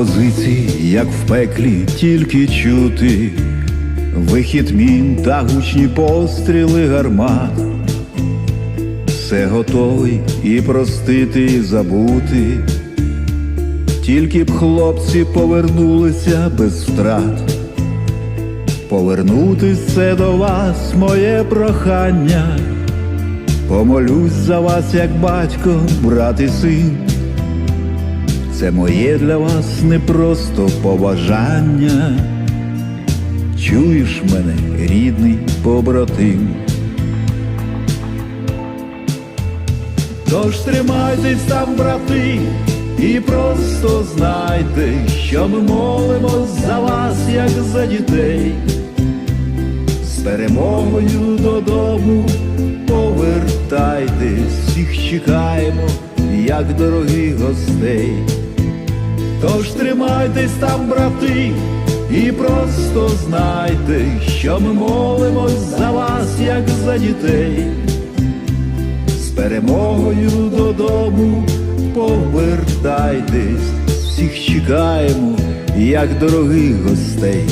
позиції, як в пеклі, тільки чути, вихід мін та гучні постріли гармат. Все готовий і простити, і забути, тільки б хлопці повернулися без втрат. Повернутись це до вас моє прохання. Помолюсь за вас, як батько, брат і син. Це моє для вас не просто побажання. Чуєш мене, рідний побратим. Тож тримайтесь там, брати, і просто знайте, що ми молимось за вас, як за дітей. З перемогою додому повертайтесь, всіх чекаємо, як дорогих гостей. Тож тримайтесь там, брати, і просто знайте, що ми молимось за вас, як за дітей. З перемогою додому повертайтесь, всіх чекаємо, як дорогих гостей.